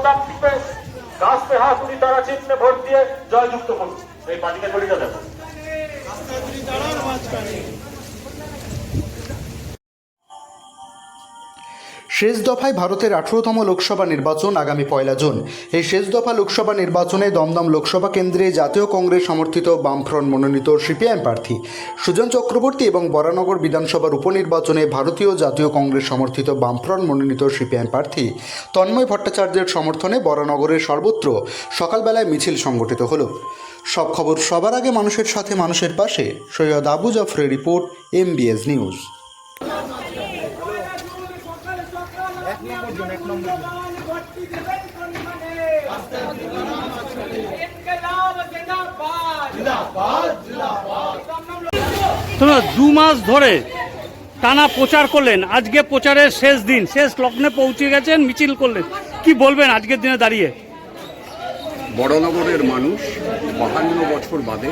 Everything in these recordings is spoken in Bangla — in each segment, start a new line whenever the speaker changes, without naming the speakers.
স্লোগান টিপে গাছতে উনি তারা চিহ্নে ভোট দিয়ে জয়যুক্ত করুন। এই পার্টিকে করিটা দেখো
শেষ দফায় ভারতের আঠেরোতম লোকসভা নির্বাচন আগামী পয়লা জুন। এই শেষ দফা লোকসভা নির্বাচনে দমদম লোকসভা কেন্দ্রে জাতীয় কংগ্রেস সমর্থিত বামফ্রন্ট মনোনীত সিপিআইএম প্রার্থী সুজন চক্রবর্তী এবং বরানগর বিধানসভার উপনির্বাচনে ভারতীয় জাতীয় কংগ্রেস সমর্থিত বামফ্রন্ট মনোনীত সিপিআইএম প্রার্থী তন্ময় ভট্টাচার্যের সমর্থনে বরানগরের সর্বত্র সকালবেলায় মিছিল সংগঠিত হলো। সব খবর সবার আগে মানুষের সাথে মানুষের পাশে। সৈয়দ আবু জাফরের রিপোর্ট, এমবিএস নিউজ।
তোমরা দু মাস ধরে টানা প্রচার করলেন আজকে প্রচারের শেষ দিন শেষ লগ্নে পৌঁছে গেছেন মিছিল করলেন। কি বলবেন আজকের দিনে দাঁড়িয়ে?
বড়নগরের মানুষ বাহান্ন বছর বাদে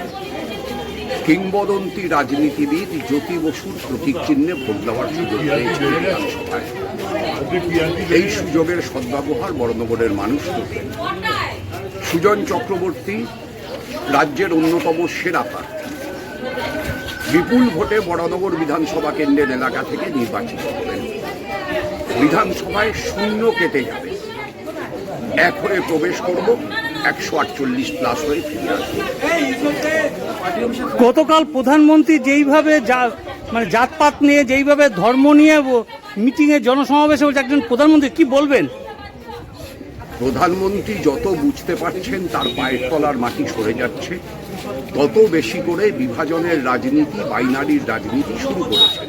কিংবদন্তি রাজনীতিবিদ জ্যোতি বসুর প্রতীক চিহ্নে ভোট দেওয়ার সুযোগ পেয়েছে বিধানসভায় এই সুযোগের সদ্ব্যবহার বড়নগরের মানুষ সুজন চক্রবর্তী রাজ্যের অন্যতম সেরা প্রার্থী। বিপুল ভোটে বড়নগর বিধানসভা কেন্দ্রের এলাকা থেকে নির্বাচিত হবেন। বিধানসভায় শূন্য কেটে যাবে। এক হয়ে প্রবেশ করব, একশো আটচল্লিশ প্লাস হয়ে ফিরে আসব।
গতকাল প্রধানমন্ত্রী যেইভাবে যা মানে জাতপাত নিয়ে যেইভাবে ধর্ম নিয়ে মিটিংয়ে জনসমাবেশে বলছে একজন প্রধানমন্ত্রী, কি বলবেন?
প্রধানমন্ত্রী যত বুঝতে পারছেন, তার পায়ের তলার মাটি সরে যাচ্ছে। তত বেশি করে বিভাজনের রাজনীতি, বাইনারির রাজনীতি শুরু করেছেন।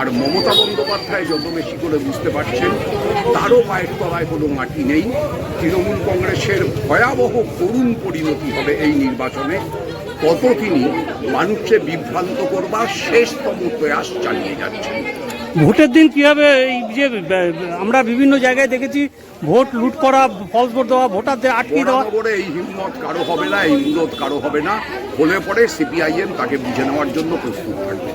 আর মমতা বন্দ্যোপাধ্যায় যত বেশি করে বুঝতে পারছেন, তারও পায়ের তলায় কোনো মাটি নেই। তৃণমূল কংগ্রেসের ভয়াবহ করুণ পরিণতি হবে এই নির্বাচনে। তত তিনি মানুষকে বিভ্রান্ত করবার শেষতম প্রয়াস চালিয়ে যাচ্ছেন
ভোটের দিন কীভাবে এই যে আমরা বিভিন্ন জায়গায় দেখেছি ভোট লুট করা ফলস ভোট দেওয়া ভোটারদের আটকে দেওয়া।
পরে এই হিম্মত কারও হবে না এই অনুরোধ কারও হবে না। হলে পরে সিপিআইএম তাকে বুঝে নেওয়ার জন্য প্রস্তুত থাকবে।